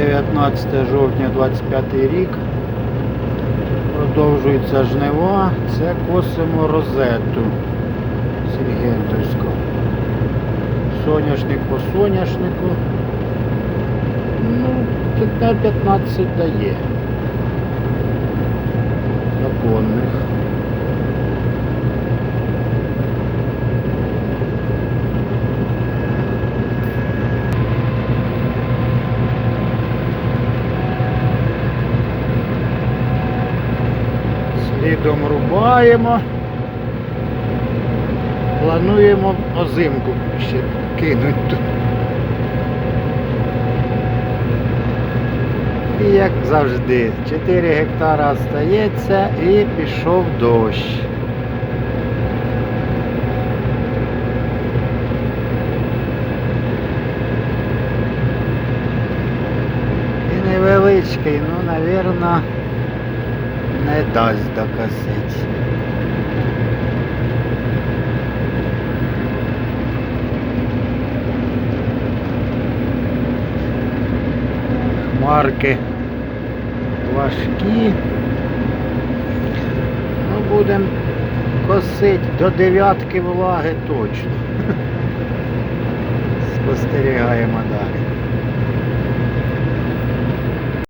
19 жовтня 25 рік. Продовжується жнива. Це косимо розету Сільгентовську. Соняшник по соняшнику. Ну, 15 дає. Слідом рубаємо. Плануємо озимку ще кинути тут. І як завжди, 4 гектара остається і пішов дощ. І невеличкий, ну, навірно, не дасть докосить. Хмарки важкі. Ну, будемо косити до дев'ятки влаги точно. Спостерігаємо далі.